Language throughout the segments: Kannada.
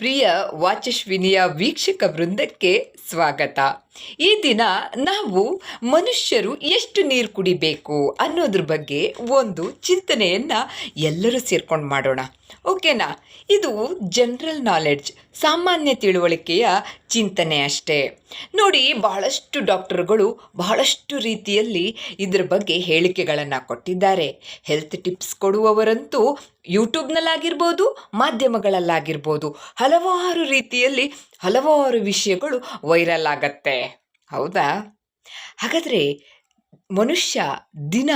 ಪ್ರಿಯ ವಾಚಸ್ವಿನಿಯ ವೀಕ್ಷಕ ವೃಂದಕ್ಕೆ ಸ್ವಾಗತ. ಈ ದಿನ ನಾವು ಮನುಷ್ಯರು ಎಷ್ಟು ನೀರು ಕುಡಿಬೇಕು ಅನ್ನೋದ್ರ ಬಗ್ಗೆ ಒಂದು ಚಿಂತನೆಯನ್ನು ಎಲ್ಲರೂ ಸೇರ್ಕೊಂಡು ಮಾಡೋಣ. ಓಕೆನಾ? ಇದು ಜನರಲ್ ನಾಲೆಡ್ಜ್ ಸಾಮಾನ್ಯ ತಿಳುವಳಿಕೆಯ ಚಿಂತನೆ ಅಷ್ಟೇ. ನೋಡಿ, ಬಹಳಷ್ಟು ಡಾಕ್ಟರ್ಗಳು ಬಹಳಷ್ಟು ರೀತಿಯಲ್ಲಿ ಇದರ ಬಗ್ಗೆ ಹೇಳಿಕೆಗಳನ್ನು ಕೊಟ್ಟಿದ್ದಾರೆ. ಹೆಲ್ತ್ ಟಿಪ್ಸ್ ಕೊಡುವವರಂತೂ ಯೂಟ್ಯೂಬ್ನಲ್ಲಾಗಿರ್ಬೋದು, ಮಾಧ್ಯಮಗಳಲ್ಲಾಗಿರ್ಬೋದು, ಹಲವಾರು ರೀತಿಯಲ್ಲಿ ಹಲವಾರು ವಿಷಯಗಳು ವೈರಲ್ ಆಗತ್ತೆ. ಹೌದಾ? ಹಾಗಾದರೆ ಮನುಷ್ಯ ದಿನ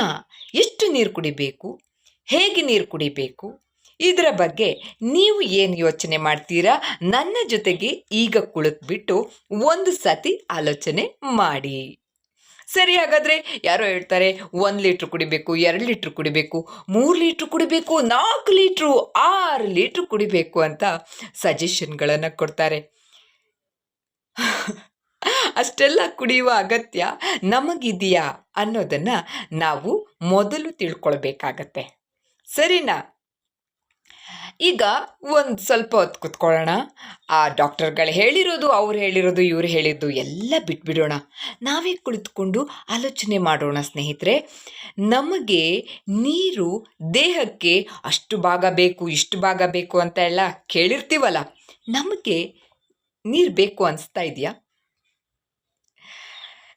ಎಷ್ಟು ನೀರು ಕುಡಿಬೇಕು? ಹೇಗೆ ನೀರು ಕುಡಿಬೇಕು? ಇದರ ಬಗ್ಗೆ ನೀವು ಏನು ಯೋಚನೆ ಮಾಡ್ತೀರಾ? ನನ್ನ ಜೊತೆಗೆ ಈಗ ಕುಳಿತುಬಿಟ್ಟು ಒಂದು ಸತಿ ಆಲೋಚನೆ ಮಾಡಿ. ಸರಿ ಹಾಗಾದರೆ ಯಾರೋ ಹೇಳ್ತಾರೆ, ಒಂದು ಲೀಟ್ರ್ ಕುಡಿಬೇಕು, ಎರಡು ಲೀಟ್ರ್ ಕುಡಿಬೇಕು, ಮೂರು ಲೀಟ್ರ್ ಕುಡಿಬೇಕು, ನಾಲ್ಕು ಲೀಟ್ರು, ಆರು ಲೀಟ್ರ್ ಕುಡಿಬೇಕು ಅಂತ ಸಜೆಷನ್ಗಳನ್ನು ಕೊಡ್ತಾರೆ. ಅಷ್ಟೆಲ್ಲ ಕುಡಿಯುವ ಅಗತ್ಯ ನಮಗಿದೆಯಾ ಅನ್ನೋದನ್ನು ನಾವು ಮೊದಲು ತಿಳ್ಕೊಳ್ಬೇಕಾಗತ್ತೆ. ಸರಿನಾ? ಈಗ ಒಂದು ಸ್ವಲ್ಪ ಹೊತ್ತು ಕುತ್ಕೊಳ್ಳೋಣ. ಆ ಡಾಕ್ಟರ್ಗಳು ಹೇಳಿರೋದು, ಅವ್ರು ಹೇಳಿರೋದು, ಇವ್ರು ಹೇಳಿದ್ದು ಎಲ್ಲ ಬಿಟ್ಬಿಡೋಣ. ನಾವೇ ಕುಳಿತುಕೊಂಡು ಆಲೋಚನೆ ಮಾಡೋಣ ಸ್ನೇಹಿತರೆ. ನಮಗೆ ನೀರು ದೇಹಕ್ಕೆ ಅಷ್ಟು ಭಾಗ ಬೇಕು, ಇಷ್ಟು ಭಾಗ ಬೇಕು ಅಂತ ಎಲ್ಲ ಕೇಳಿರ್ತೀವಲ್ಲ. ನಮಗೆ ನೀರು ಬೇಕು ಅನಿಸ್ತಾ ಇದೆಯಾ?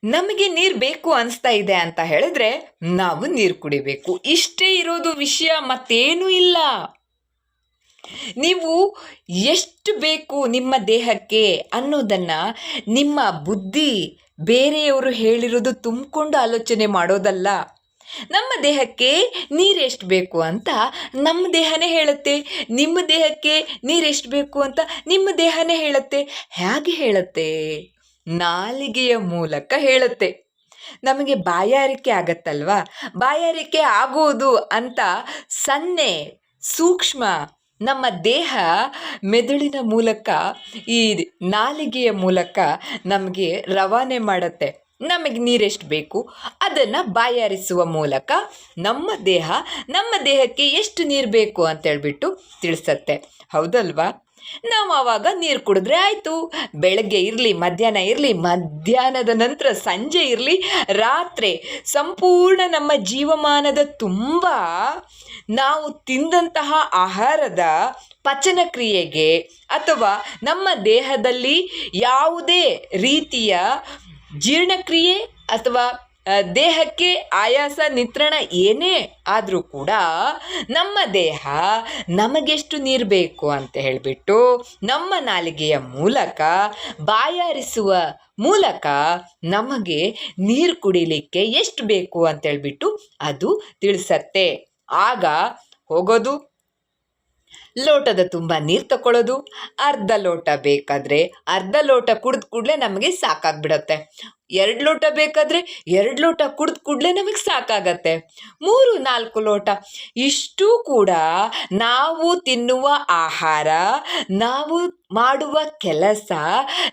ನಮಗೆ ನೀರು ಬೇಕು ಅನಿಸ್ತಾ ಇದೆ ಅಂತ ಹೇಳಿದ್ರೆ ನಾವು ನೀರು ಕುಡಿಬೇಕು. ಇಷ್ಟೇ ಇರೋದು ವಿಷಯ, ಮತ್ತೇನೂ ಇಲ್ಲ. ನೀವು ಎಷ್ಟು ಬೇಕು ನಿಮ್ಮ ದೇಹಕ್ಕೆ ಅನ್ನೋದನ್ನು ನಿಮ್ಮ ಬುದ್ಧಿ ಬೇರೆಯವರು ಹೇಳಿರೋದು ತುಂಬಿಕೊಂಡು ಆಲೋಚನೆ ಮಾಡೋದಲ್ಲ. ನಮ್ಮ ದೇಹಕ್ಕೆ ನೀರೆಷ್ಟು ಬೇಕು ಅಂತ ನಮ್ಮ ದೇಹನೇ ಹೇಳುತ್ತೆ. ನಿಮ್ಮ ದೇಹಕ್ಕೆ ನೀರೆಷ್ಟು ಬೇಕು ಅಂತ ನಿಮ್ಮ ದೇಹನೇ ಹೇಳುತ್ತೆ. ಹೇಗೆ ಹೇಳುತ್ತೆ? ನಾಲಿಗೆಯ ಮೂಲಕ ಹೇಳುತ್ತೆ. ನಮಗೆ ಬಾಯಾರಿಕೆ ಆಗತ್ತಲ್ವಾ? ಬಾಯಾರಿಕೆ ಆಗೋದು ಅಂತ ಸನ್ನೆ ಸೂಕ್ಷ್ಮ ನಮ್ಮ ದೇಹ ಮೆದುಳಿನ ಮೂಲಕ, ಈ ನಾಲಿಗೆಯ ಮೂಲಕ ನಮಗೆ ರವಾನೆ ಮಾಡುತ್ತೆ. ನಮಗೆ ನೀರೆಷ್ಟು ಬೇಕು? ಅದನ್ನು ಬಾಯಾರಿಸುವ ಮೂಲಕ ನಮ್ಮ ದೇಹ, ನಮ್ಮ ದೇಹಕ್ಕೆ ಎಷ್ಟು ನೀರು ಬೇಕು ಅಂತೇಳ್ಬಿಟ್ಟು ತಿಳಿಸತ್ತೆ. ಹೌದಲ್ವಾ? ನಾವು ಆವಾಗ ನೀರು ಕುಡಿದ್ರೆ ಆಯಿತು. ಬೆಳಗ್ಗೆ ಇರಲಿ, ಮಧ್ಯಾಹ್ನ ಇರಲಿ, ಮಧ್ಯಾಹ್ನದ ನಂತರ ಸಂಜೆ ಇರಲಿ, ರಾತ್ರಿ ಸಂಪೂರ್ಣ ನಮ್ಮ ಜೀವಮಾನದ ತುಂಬ ನಾವು ತಿಂದಂತಹ ಆಹಾರದ ಪಚನ ಕ್ರಿಯೆಗೆ ಅಥವಾ ನಮ್ಮ ದೇಹದಲ್ಲಿ ಯಾವುದೇ ರೀತಿಯ ಜೀರ್ಣಕ್ರಿಯೆ ಅಥವಾ ದೇಹಕ್ಕೆ ಆಯಾಸ, ನಿತ್ರಣ ಏನೇ ಆದರೂ ಕೂಡ ನಮ್ಮ ದೇಹ ನಮಗೆಷ್ಟು ನೀರು ಬೇಕು ಅಂತ ಹೇಳಿಬಿಟ್ಟು ನಮ್ಮ ನಾಲಿಗೆಯ ಮೂಲಕ, ಬಾಯಾರಿಸುವ ಮೂಲಕ ನಮಗೆ ನೀರು ಕುಡಿಲಿಕ್ಕೆ ಎಷ್ಟು ಬೇಕು ಅಂತ ಹೇಳಿಬಿಟ್ಟು ಅದು ತಿಳಿಸತ್ತೆ. ಆಗ ಹೋಗೋದು. ಲೋಟದ ತುಂಬ ನೀರು ತಗೊಳ್ಳೋದು ಅರ್ಧ ಲೋಟ ಬೇಕಾದರೆ ಅರ್ಧ ಲೋಟ ಕುಡಿದ ಕೂಡಲೇ ನಮಗೆ ಸಾಕಾಗ್ಬಿಡತ್ತೆ. ಎರಡು ಲೋಟ ಬೇಕಾದರೆ ಎರಡು ಲೋಟ ಕುಡಿದ ಕೂಡಲೇ ನಮಗೆ ಸಾಕಾಗತ್ತೆ. ಮೂರು, ನಾಲ್ಕು ಲೋಟ. ಇಷ್ಟು ಕೂಡ ನಾವು ತಿನ್ನುವ ಆಹಾರ, ನಾವು ಮಾಡುವ ಕೆಲಸ,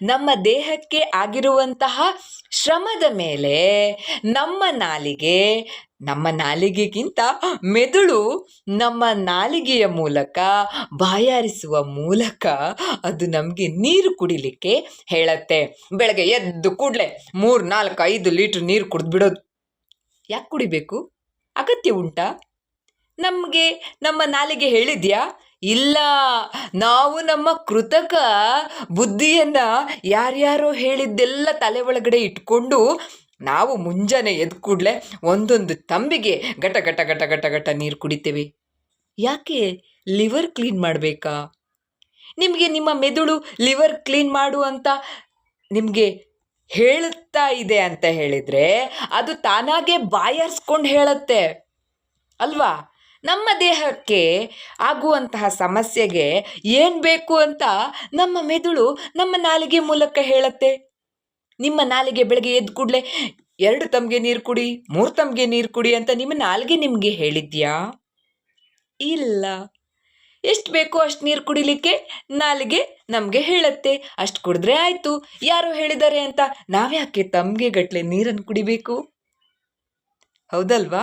ನಮ್ಮ ದೇಹಕ್ಕೆ ಆಗಿರುವಂತಹ ಶ್ರಮದ ಮೇಲೆ ನಮ್ಮ ನಾಲಿಗೆ, ನಮ್ಮ ನಾಲಿಗೆಗಿಂತ ಮೆದುಳು ನಮ್ಮ ನಾಲಿಗೆಯ ಮೂಲಕ ಬಾಯಾರಿಸುವ ಮೂಲಕ ಅದು ನಮಗೆ ನೀರು ಕುಡಿಲಿಕ್ಕೆ ಹೇಳತ್ತೆ. ಬೆಳಗ್ಗೆ ಎದ್ದು ಕೂಡಲೇ ಮೂರು, ನಾಲ್ಕು, ಐದು ಲೀಟ್ರ್ ನೀರು ಕುಡಿದ್ಬಿಡೋದು ಯಾಕೆ ಕುಡಿಬೇಕು? ಅಗತ್ಯ ಉಂಟಾ? ನಮಗೆ, ನಮ್ಮ ನಾಲಿಗೆ ಹೇಳಿದ್ಯಾ? ಇಲ್ಲ, ನಾವು ನಮ್ಮ ಕೃತಕ ಬುದ್ಧಿಯನ್ನು ಯಾರ್ಯಾರೋ ಹೇಳಿದ್ದೆಲ್ಲ ತಲೆ ಒಳಗಡೆ ಇಟ್ಕೊಂಡು ನಾವು ಮುಂಜಾನೆ ಎದ್ದು ಕೂಡಲೇ ಒಂದೊಂದು ತಂಬಿಗೆ ಘಟ ಗಟ ಗಟ ಗಟ ಗಟ ನೀರು ಕುಡಿತೇವೆ. ಯಾಕೆ? ಲಿವರ್ ಕ್ಲೀನ್ ಮಾಡಬೇಕಾ? ನಿಮಗೆ ನಿಮ್ಮ ಮೆದುಳು ಲಿವರ್ ಕ್ಲೀನ್ ಮಾಡು ಅಂತ ನಿಮಗೆ ಹೇಳುತ್ತಾ ಇದೆ ಅಂತ ಹೇಳಿದರೆ ಅದು ತಾನಾಗೆ ಬಾಯಾರಿಸ್ಕೊಂಡು ಹೇಳುತ್ತೆ. ಅಲ್ವಾ? ನಮ್ಮ ದೇಹಕ್ಕೆ ಆಗುವಂತಹ ಸಮಸ್ಯೆಗೆ ಏನು ಬೇಕು ಅಂತ ನಮ್ಮ ಮೆದುಳು ನಮ್ಮ ನಾಲಿಗೆ ಮೂಲಕ ಹೇಳುತ್ತೆ. ನಿಮ್ಮ ನಾಲಿಗೆ ಬೆಳಗ್ಗೆ ಎದ್ದು ಕೂಡಲೇ ಎರಡು ತಮಗೆ ನೀರು ಕುಡಿ, ಮೂರು ತಮಗೆ ನೀರು ಕುಡಿ ಅಂತ ನಿಮ್ಮ ನಾಲಿಗೆ ನಿಮಗೆ ಹೇಳಿದ್ಯಾ? ಇಲ್ಲ. ಎಷ್ಟು ಬೇಕೋ ಅಷ್ಟು ನೀರು ಕುಡಿಲಿಕ್ಕೆ ನಾಲಿಗೆ ನಮಗೆ ಹೇಳುತ್ತೆ. ಅಷ್ಟು ಕುಡಿದ್ರೆ ಆಯಿತು. ಯಾರು ಹೇಳಿದ್ದಾರೆ ಅಂತ ನಾವ್ಯಾಕೆ ತಮಗೆ ಗಟ್ಲೆ ನೀರನ್ನು ಕುಡಿಬೇಕು? ಹೌದಲ್ವಾ?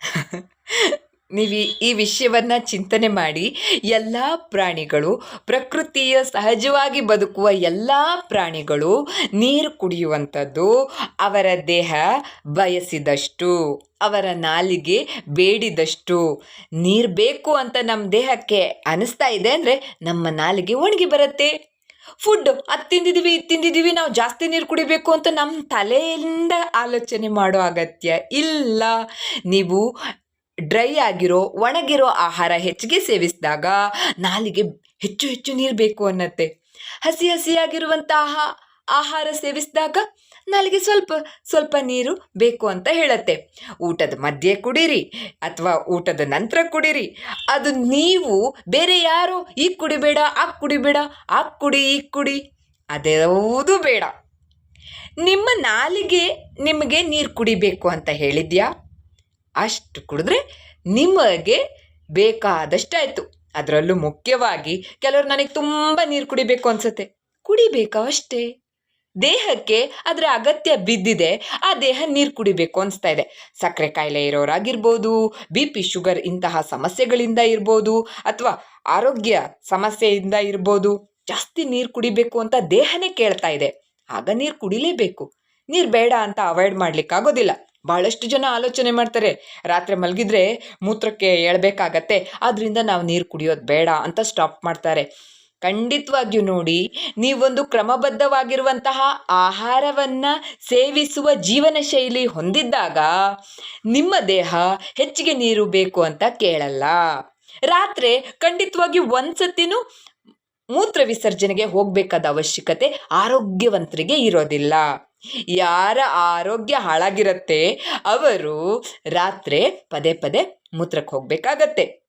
ನೀವು ಈ- ವಿಷಯವನ್ನ ಚಿಂತನೆ ಮಾಡಿ ಎಲ್ಲ ಪ್ರಾಣಿಗಳು ಪ್ರಕೃತಿಯ ಸಹಜವಾಗಿ ಬದುಕುವ ಎಲ್ಲ ಪ್ರಾಣಿಗಳು ನೀರು ಕುಡಿಯುವಂಥದ್ದು, ಅವರ ದೇಹ ಬಯಸಿದಷ್ಟು, ಅವರ ನಾಲಿಗೆ ಬೇಡಿದಷ್ಟು, ನೀರು ಬೇಕು ಅಂತ ನಮ್ಮ ದೇಹಕ್ಕೆ ಅನಿಸ್ತಾ ಇದೆ ಅಂದರೆ ನಮ್ಮ ನಾಲಿಗೆ ಒಣಗಿ ಬರುತ್ತೆ. ಫುಡ್ ಅದು ತಿಂದಿದ್ದೀವಿ ಇದು ತಿಂದಿದ್ದೀವಿ ನಾವು ಜಾಸ್ತಿ ನೀರು ಕುಡಿಬೇಕು ಅಂತ ನಮ್ಮ ತಲೆಯಿಂದ ಆಲೋಚನೆ ಮಾಡೋ ಅಗತ್ಯ ಇಲ್ಲ. ನೀವು ಡ್ರೈ ಆಗಿರೋ, ಒಣಗಿರೋ ಆಹಾರ ಹೆಚ್ಚಿಗೆ ಸೇವಿಸಿದಾಗ ನಾಲಿಗೆ ಹೆಚ್ಚು ಹೆಚ್ಚು ನೀರು ಬೇಕು ಅನ್ನತ್ತೆ. ಹಸಿ ಹಸಿಯಾಗಿರುವಂತಹ ಆಹಾರ ಸೇವಿಸಿದಾಗ ನಾಲಿಗೆ ಸ್ವಲ್ಪ ಸ್ವಲ್ಪ ನೀರು ಬೇಕು ಅಂತ ಹೇಳತ್ತೆ. ಊಟದ ಮಧ್ಯೆ ಕುಡಿರಿ ಅಥವಾ ಊಟದ ನಂತರ ಕುಡಿರಿ. ಅದು ನೀವು ಬೇರೆ ಯಾರೋ ಈಗ ಕುಡಿಬೇಡ ಆ ಕುಡಿಬೇಡ ಆ ಕುಡಿ, ಈ ಕುಡಿ ಅದ್ಯಾವುದೂ ಬೇಡ. ನಿಮ್ಮ ನಾಲಿಗೆ ನಿಮಗೆ ನೀರು ಕುಡಿಬೇಕು ಅಂತ ಹೇಳಿದ್ಯಾ? ಅಷ್ಟು ಕುಡಿದ್ರೆ ನಿಮಗೆ ಬೇಕಾದಷ್ಟಾಯಿತು. ಅದರಲ್ಲೂ ಮುಖ್ಯವಾಗಿ ಕೆಲವರು ನನಗೆ ತುಂಬ ನೀರು ಕುಡಿಬೇಕು ಅನ್ಸುತ್ತೆ. ಕುಡಿಬೇಕು ಅಷ್ಟೇ. ದೇಹಕ್ಕೆ ಅದರ ಅಗತ್ಯ ಬಿದ್ದಿದೆ, ಆ ದೇಹ ನೀರು ಕುಡಿಬೇಕು ಅನಿಸ್ತಾ ಇದೆ. ಸಕ್ಕರೆ ಕಾಯಿಲೆ ಇರೋರಾಗಿರ್ಬೋದು, ಬಿ ಪಿ ಶುಗರ್ ಇಂತಹ ಸಮಸ್ಯೆಗಳಿಂದ ಇರ್ಬೋದು, ಅಥವಾ ಆರೋಗ್ಯ ಸಮಸ್ಯೆಯಿಂದ ಇರ್ಬೋದು, ಜಾಸ್ತಿ ನೀರು ಕುಡಿಬೇಕು ಅಂತ ದೇಹನೇ ಕೇಳ್ತಾ ಇದೆ. ಆಗ ನೀರು ಕುಡಿಲೇಬೇಕು. ನೀರು ಬೇಡ ಅಂತ ಅವಾಯ್ಡ್ ಮಾಡ್ಲಿಕ್ಕಾಗೋದಿಲ್ಲ. ಭಾಳಷ್ಟು ಜನ ಆಲೋಚನೆ ಮಾಡ್ತಾರೆ. ರಾತ್ರಿ ಮಲಗಿದ್ರೆ ಮೂತ್ರಕ್ಕೆ ಏಳಬೇಕಾಗತ್ತೆ. ಆದ್ರಿಂದ ನಾವು ನೀರು ಕುಡಿಯೋದು ಬೇಡ ಅಂತ ಸ್ಟಾಪ್ ಮಾಡ್ತಾರೆ. ಖಂಡಿತವಾಗಿಯೂ ನೋಡಿ, ನೀವೊಂದು ಕ್ರಮಬದ್ಧವಾಗಿರುವಂತಹ ಆಹಾರವನ್ನು ಸೇವಿಸುವ ಜೀವನ ಶೈಲಿ ಹೊಂದಿದ್ದಾಗ ನಿಮ್ಮ ದೇಹ ಹೆಚ್ಚಿಗೆ ನೀರು ಬೇಕು ಅಂತ ಕೇಳಲ್ಲ. ರಾತ್ರಿ ಖಂಡಿತವಾಗಿ ಒಂದ್ಸತಿನೂ ಮೂತ್ರ ವಿಸರ್ಜನೆಗೆ ಹೋಗಬೇಕಾದ ಅವಶ್ಯಕತೆ ಆರೋಗ್ಯವಂತರಿಗೆ ಇರೋದಿಲ್ಲ. ಯಾರ ಆರೋಗ್ಯ ಹಾಳಾಗಿರುತ್ತೆ ಅವರು ರಾತ್ರಿ ಪದೇ ಪದೇ ಮೂತ್ರಕ್ಕೆ ಹೋಗ್ಬೇಕಾಗತ್ತೆ.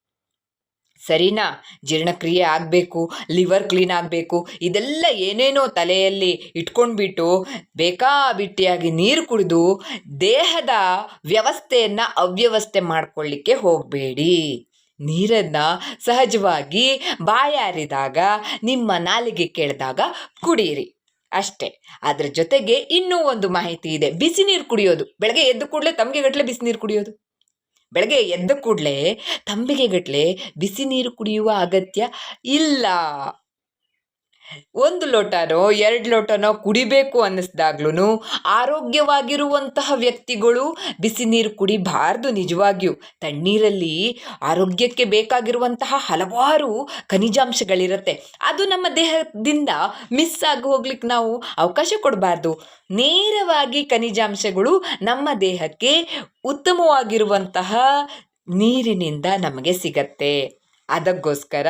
ಸರಿನಾ? ಜೀರ್ಣಕ್ರಿಯೆ ಆಗಬೇಕು, ಲಿವರ್ ಕ್ಲೀನ್ ಆಗಬೇಕು, ಇದೆಲ್ಲ ಏನೇನೋ ತಲೆಯಲ್ಲಿ ಇಟ್ಕೊಂಡ್ಬಿಟ್ಟು ಬೇಕಾಬಿಟ್ಟಿಯಾಗಿ ನೀರು ಕುಡಿದು ದೇಹದ ವ್ಯವಸ್ಥೆಯನ್ನು ಅವ್ಯವಸ್ಥೆ ಮಾಡ್ಕೊಳ್ಳಿಕ್ಕೆ ಹೋಗಬೇಡಿ. ನೀರನ್ನು ಸಹಜವಾಗಿ ಬಾಯಾರಿದಾಗ, ನಿಮ್ಮ ನಾಲಿಗೆ ಕೇಳಿದಾಗ ಕುಡೀರಿ. ಅಷ್ಟೇ. ಅದ್ರ ಜೊತೆಗೆ ಇನ್ನೂ ಒಂದು ಮಾಹಿತಿ ಇದೆ. ಬಿಸಿ ನೀರು ಕುಡಿಯೋದು. ಬೆಳಗ್ಗೆ ಎದ್ದ ಕೂಡಲೇ ತಮಗೆ ಗಟ್ಟಲೆ ಬಿಸಿ ನೀರು ಕುಡಿಯೋದು. ಬೆಳಗ್ಗೆ ಎದ್ದ ಕೂಡಲೇ ತಂಬಿಗೆ ಗಟ್ಟಲೆ ಬಿಸಿ ನೀರು ಕುಡಿಯುವ ಅಗತ್ಯ ಇಲ್ಲ. ಒಂದು ಲೋಟನೋ ಎರಡು ಲೋಟನೋ ಕುಡಿಬೇಕು ಅನ್ನಿಸ್ದಾಗ್ಲೂ ಆರೋಗ್ಯವಾಗಿರುವಂತಹ ವ್ಯಕ್ತಿಗಳು ಬಿಸಿ ನೀರು ಕುಡಿಬಾರ್ದು ನಿಜವಾಗಿಯೂ. ತಣ್ಣೀರಲ್ಲಿ ಆರೋಗ್ಯಕ್ಕೆ ಬೇಕಾಗಿರುವಂತಹ ಹಲವಾರು ಖನಿಜಾಂಶಗಳಿರುತ್ತೆ. ಅದು ನಮ್ಮ ದೇಹದಿಂದ ಮಿಸ್ ಆಗಿ ಹೋಗ್ಲಿಕ್ಕೆ ನಾವು ಅವಕಾಶ ಕೊಡಬಾರ್ದು. ನೇರವಾಗಿ ಖನಿಜಾಂಶಗಳು ನಮ್ಮ ದೇಹಕ್ಕೆ ಉತ್ತಮವಾಗಿರುವಂತಹ ನೀರಿನಿಂದ ನಮಗೆ ಸಿಗತ್ತೆ. ಅದಕ್ಕೋಸ್ಕರ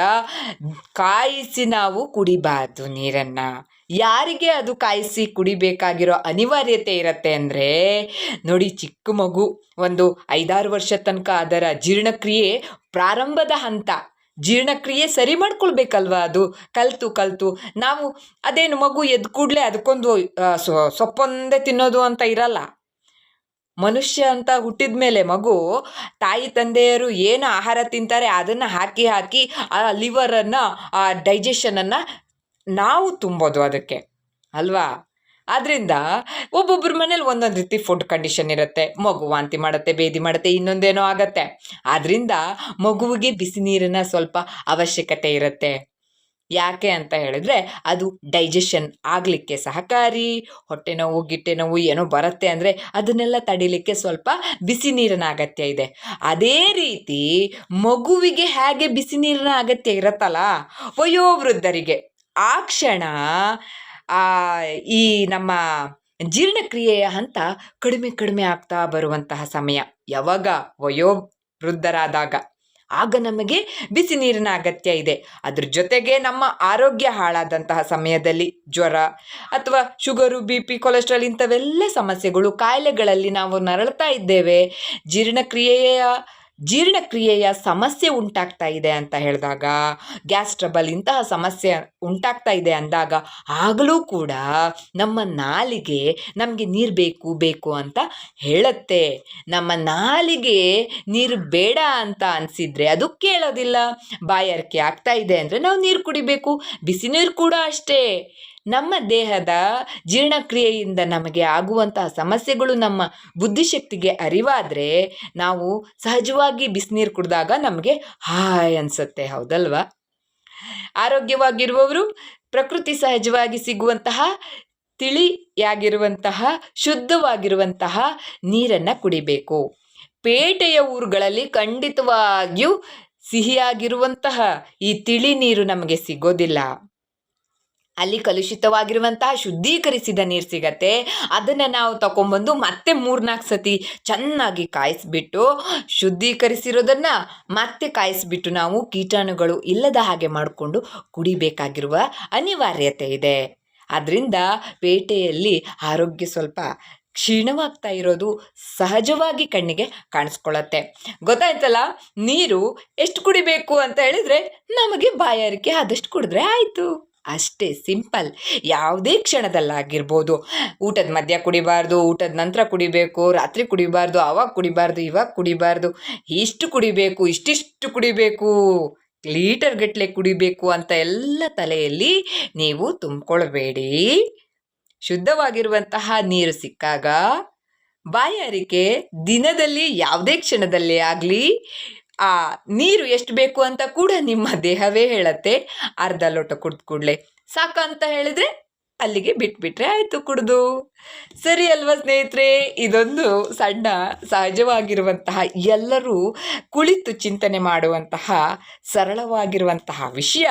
ಕಾಯಿಸಿ ನಾವು ಕುಡಿಬಾರ್ದು ನೀರನ್ನು. ಯಾರಿಗೆ ಅದು ಕಾಯಿಸಿ ಕುಡಿಬೇಕಾಗಿರೋ ಅನಿವಾರ್ಯತೆ ಇರುತ್ತೆ ಅಂದರೆ ನೋಡಿ ಚಿಕ್ಕ ಮಗು, ಒಂದು ಐದಾರು ವರ್ಷ ತನಕ ಅದರ ಜೀರ್ಣಕ್ರಿಯೆ ಪ್ರಾರಂಭದ ಹಂತ. ಜೀರ್ಣಕ್ರಿಯೆ ಸರಿ ಮಾಡ್ಕೊಳ್ಬೇಕಲ್ವಾ ಅದು? ಕಲ್ತು ಕಲ್ತು. ನಾವು ಅದೇನು ಮಗು ಎದ್ದು ಕೂಡಲೇ ಅದಕ್ಕೊಂದು ಸೊಪ್ಪೊಂದೇ ತಿನ್ನೋದು ಅಂತ ಇರಲ್ಲ. ಮನುಷ್ಯ ಅಂತ ಹುಟ್ಟಿದ ಮೇಲೆ ಮಗು, ತಾಯಿ ತಂದೆಯರು ಏನು ಆಹಾರ ತಿಂತಾರೆ ಅದನ್ನು ಹಾಕಿ ಹಾಕಿ ಆ ಲಿವರನ್ನು ಆ ಡೈಜೆಷನನ್ನು ನಾವು ತುಂಬೋದು ಅದಕ್ಕೆ, ಅಲ್ವಾ? ಆದ್ದರಿಂದ ಒಬ್ಬೊಬ್ಬರ ಮನೇಲಿ ಒಂದೊಂದು ರೀತಿ ಫುಡ್ ಕಂಡೀಷನ್ ಇರುತ್ತೆ. ಮಗು ವಾಂತಿ ಮಾಡುತ್ತೆ ಬೇದಿ ಮಾಡುತ್ತೆ, ಇನ್ನೊಂದೇನೋ ಆಗತ್ತೆ. ಆದ್ದರಿಂದ ಮಗುವಿಗೆ ಬಿಸಿ ನೀರಿನ ಸ್ವಲ್ಪ ಅವಶ್ಯಕತೆ ಇರುತ್ತೆ. ಯಾಕೆ ಅಂತ ಹೇಳಿದ್ರೆ ಅದು ಡೈಜೆಷನ್ ಆಗಲಿಕ್ಕೆ ಸಹಕಾರಿ, ಹೊಟ್ಟೆ ನೋವು, ಗಿಟ್ಟೆ ನೋವು ಏನೋ ಬರುತ್ತೆ ಅಂದರೆ ಅದನ್ನೆಲ್ಲ ತಡಿಲಿಕ್ಕೆ ಸ್ವಲ್ಪ ಬಿಸಿ ನೀರಿನ ಅಗತ್ಯ ಇದೆ. ಅದೇ ರೀತಿ ಮಗುವಿಗೆ ಹೇಗೆ ಬಿಸಿ ನೀರಿನ ಅಗತ್ಯ ಇರುತ್ತಲ್ಲ, ವಯೋವೃದ್ಧರಿಗೆ ಆ ಕ್ಷಣ ಈ ನಮ್ಮ ಜೀರ್ಣಕ್ರಿಯೆಯ ಹಂತ ಕಡಿಮೆ ಕಡಿಮೆ ಆಗ್ತಾ ಬರುವಂತಹ ಸಮಯ. ಯಾವಾಗ? ವಯೋವೃದ್ಧರಾದಾಗ. ಆಗ ನಮಗೆ ಬಿಸಿ ನೀರಿನ ಅಗತ್ಯ ಇದೆ. ಅದ್ರ ಜೊತೆಗೆ ನಮ್ಮ ಆರೋಗ್ಯ ಹಾಳಾದಂತಹ ಸಮಯದಲ್ಲಿ ಜ್ವರ ಅಥವಾ ಶುಗರು, ಬಿ ಪಿ, ಕೊಲೆಸ್ಟ್ರಾಲ್ ಇಂಥವೆಲ್ಲ ಸಮಸ್ಯೆಗಳು ಕಾಯಿಲೆಗಳಲ್ಲಿ ನಾವು ನರಳ್ತಾ ಇದ್ದೇವೆ. ಜೀರ್ಣಕ್ರಿಯೆಯ ಜೀರ್ಣಕ್ರಿಯೆಯ ಸಮಸ್ಯೆ ಉಂಟಾಗ್ತಾ ಇದೆ ಅಂತ ಹೇಳಿದಾಗ, ಗ್ಯಾಸ್ ಟ್ರಬಲ್ ಇಂತಹ ಸಮಸ್ಯೆ ಉಂಟಾಗ್ತಾ ಇದೆ ಅಂದಾಗ ಆಗಲೂ ಕೂಡ ನಮ್ಮ ನಾಲಿಗೆ ನಮಗೆ ನೀರು ಬೇಕು ಬೇಕು ಅಂತ ಹೇಳುತ್ತೆ. ನಮ್ಮ ನಾಲಿಗೆ ನೀರು ಬೇಡ ಅಂತ ಅನಿಸಿದರೆ ಅದು ಕೇಳೋದಿಲ್ಲ. ಬಾಯಾರಿಕೆ ಆಗ್ತಾ ಇದೆ ಅಂದರೆ ನಾವು ನೀರು ಕುಡಿಬೇಕು. ಬಿಸಿ ನೀರು ಕೂಡ ಅಷ್ಟೇ. ನಮ್ಮ ದೇಹದ ಜೀರ್ಣಕ್ರಿಯೆಯಿಂದ ನಮಗೆ ಆಗುವಂತಹ ಸಮಸ್ಯೆಗಳು ನಮ್ಮ ಬುದ್ಧಿಶಕ್ತಿಗೆ ಅರಿವಾದರೆ ನಾವು ಸಹಜವಾಗಿ ಬಿಸಿನೀರು ಕುಡಿದಾಗ ನಮಗೆ ಹಾಯ್ ಅನಿಸುತ್ತೆ, ಹೌದಲ್ವಾ? ಆರೋಗ್ಯವಾಗಿರುವವರು ಪ್ರಕೃತಿ ಸಹಜವಾಗಿ ಸಿಗುವಂತಹ, ತಿಳಿಯಾಗಿರುವಂತಹ, ಶುದ್ಧವಾಗಿರುವಂತಹ ನೀರನ್ನು ಕುಡಿಬೇಕು. ಪೇಟೆಯ ಊರುಗಳಲ್ಲಿ ಖಂಡಿತವಾಗಿಯೂ ಸಿಹಿಯಾಗಿರುವಂತಹ ಈ ತಿಳಿ ನೀರು ನಮಗೆ ಸಿಗೋದಿಲ್ಲ. ಅಲ್ಲಿ ಕಲುಷಿತವಾಗಿರುವಂತಹ ಶುದ್ಧೀಕರಿಸಿದ ನೀರು ಸಿಗತ್ತೆ. ಅದನ್ನು ನಾವು ತಗೊಂಬಂದು ಮತ್ತೆ ಮೂರ್ನಾಲ್ಕು ಸತಿ ಚೆನ್ನಾಗಿ ಕಾಯಿಸಿಬಿಟ್ಟು ಶುದ್ಧೀಕರಿಸಿರೋದನ್ನು ಮತ್ತೆ ಕಾಯಿಸಿಬಿಟ್ಟು ನಾವು ಕೀಟಾಣುಗಳು ಇಲ್ಲದ ಹಾಗೆ ಮಾಡಿಕೊಂಡು ಕುಡಿಬೇಕಾಗಿರುವ ಅನಿವಾರ್ಯತೆ ಇದೆ. ಅದರಿಂದ ಪೇಟೆಯಲ್ಲಿ ಆರೋಗ್ಯ ಸ್ವಲ್ಪ ಕ್ಷೀಣವಾಗ್ತಾ ಇರೋದು ಸಹಜವಾಗಿ ಕಣ್ಣಿಗೆ ಕಾಣಿಸ್ಕೊಳ್ಳತ್ತೆ ಗೊತ್ತಾಯ್ತಲ್ಲ? ನೀರು ಎಷ್ಟು ಕುಡಿಬೇಕು ಅಂತ ಹೇಳಿದರೆ ನಮಗೆ ಬಾಯಾರಿಕೆ ಆದಷ್ಟು ಕುಡಿದ್ರೆ ಆಯಿತು. ಅಷ್ಟೇ ಸಿಂಪಲ್. ಯಾವುದೇ ಕ್ಷಣದಲ್ಲಾಗಿರ್ಬೋದು. ಊಟದ ಮಧ್ಯ ಕುಡಿಬಾರ್ದು, ಊಟದ ನಂತರ ಕುಡಿಬೇಕು, ರಾತ್ರಿ ಕುಡಿಬಾರ್ದು ಆವಾಗ ಕುಡಿಬಾರ್ದು, ಇವಾಗ ಕುಡಿಬಾರ್ದು, ಇಷ್ಟು ಕುಡಿಬೇಕು, ಇಷ್ಟಿಷ್ಟು ಕುಡಿಬೇಕು, ಲೀಟರ್ ಗಟ್ಟಲೆ ಕುಡಿಬೇಕು ಅಂತ ಎಲ್ಲ ತಲೆಯಲ್ಲಿ ನೀವು ತುಂಬಿಕೊಳ್ಬೇಡಿ. ಶುದ್ಧವಾಗಿರುವಂತಹ ನೀರು ಸಿಕ್ಕಾಗ ಬಾಯಾರಿಕೆ ದಿನದಲ್ಲಿ ಯಾವುದೇ ಕ್ಷಣದಲ್ಲಿ ಆಗಲಿ ಆ, ನೀರು ಎಷ್ಟು ಬೇಕು ಅಂತ ಕೂಡ ನಿಮ್ಮ ದೇಹವೇ ಹೇಳತ್ತೆ. ಅರ್ಧ ಲೋಟ ಕುಡ್ದು ಕೂಡಲೇ. ಸಾಕು ಅಂತ ಹೇಳಿದ್ರೆ ಅಲ್ಲಿಗೆ ಬಿಟ್ಬಿಟ್ರೆ ಆಯಿತು ಕುಡ್ದು. ಸರಿ ಅಲ್ವಾ ಸ್ನೇಹಿತರೆ, ಇದೊಂದು ಸಣ್ಣ ಸಹಜವಾಗಿರುವಂತಹ, ಎಲ್ಲರೂ ಕುಳಿತು ಚಿಂತನೆ ಮಾಡುವಂತಹ, ಸರಳವಾಗಿರುವಂತಹ ವಿಷಯ.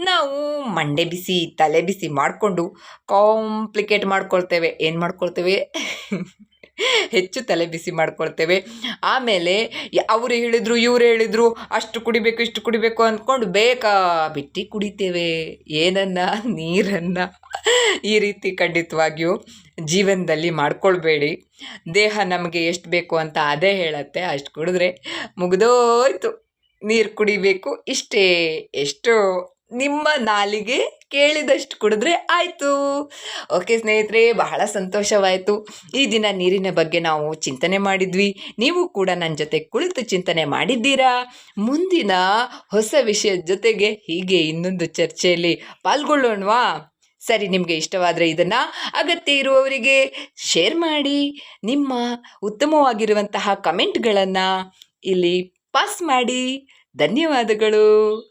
ನಾವು ಮಂಡೆ ಬಿಸಿ, ತಲೆ ಬಿಸಿ ಮಾಡಿಕೊಂಡು ಕಾಂಪ್ಲಿಕೇಟ್ ಮಾಡ್ಕೊಳ್ತೇವೆ. ಏನು ಮಾಡ್ಕೊಳ್ತೇವೆ? ಹೆಚ್ಚು ತಲೆ ಬಿಸಿ ಮಾಡ್ಕೊಳ್ತೇವೆ. ಆಮೇಲೆ ಅವರು ಹೇಳಿದರು, ಇವರು ಹೇಳಿದರು, ಅಷ್ಟು ಕುಡಿಬೇಕು, ಇಷ್ಟು ಕುಡಿಬೇಕು ಅಂದ್ಕೊಂಡು ಬೇಕಾ ಬಿಟ್ಟು ಕುಡಿತೇವೆ. ಏನನ್ನ? ನೀರನ್ನು. ಈ ರೀತಿ ಖಂಡಿತವಾಗಿಯೂ ಜೀವನದಲ್ಲಿ ಮಾಡ್ಕೊಳ್ಬೇಡಿ. ದೇಹ ನಮಗೆ ಎಷ್ಟು ಬೇಕು ಅಂತ ಅದೇ ಹೇಳತ್ತೆ. ಅಷ್ಟು ಕುಡಿದ್ರೆ ಮುಗಿದೋಯ್ತು. ನೀರು ಕುಡಿಬೇಕು. ಇಷ್ಟೇ. ಎಷ್ಟು ನಿಮ್ಮ ನಾಲಿಗೆ ಕೇಳಿದಷ್ಟು ಕುಡಿದ್ರೆ ಆಯಿತು. ಓಕೆ ಸ್ನೇಹಿತರೆ, ಬಹಳ ಸಂತೋಷವಾಯಿತು. ಈ ದಿನ ನೀರಿನ ಬಗ್ಗೆ ನಾವು ಚಿಂತನೆ ಮಾಡಿದ್ವಿ. ನೀವು ಕೂಡ ನನ್ನ ಜೊತೆ ಕುಳಿತು ಚಿಂತನೆ ಮಾಡಿದ್ದೀರಾ? ಮುಂದಿನ ಹೊಸ ವಿಷಯದ ಜೊತೆಗೆ ಹೀಗೆ ಇನ್ನೊಂದು ಚರ್ಚೆಯಲ್ಲಿ ಪಾಲ್ಗೊಳ್ಳೋಣವಾ? ಸರಿ, ನಿಮಗೆ ಇಷ್ಟವಾದರೆ ಇದನ್ನು ಅಗತ್ಯ ಇರುವವರಿಗೆ ಶೇರ್ ಮಾಡಿ. ನಿಮ್ಮ ಉತ್ತಮವಾಗಿರುವಂತಹ ಕಮೆಂಟ್ಗಳನ್ನು ಇಲ್ಲಿ ಪಾಸ್ ಮಾಡಿ. ಧನ್ಯವಾದಗಳು.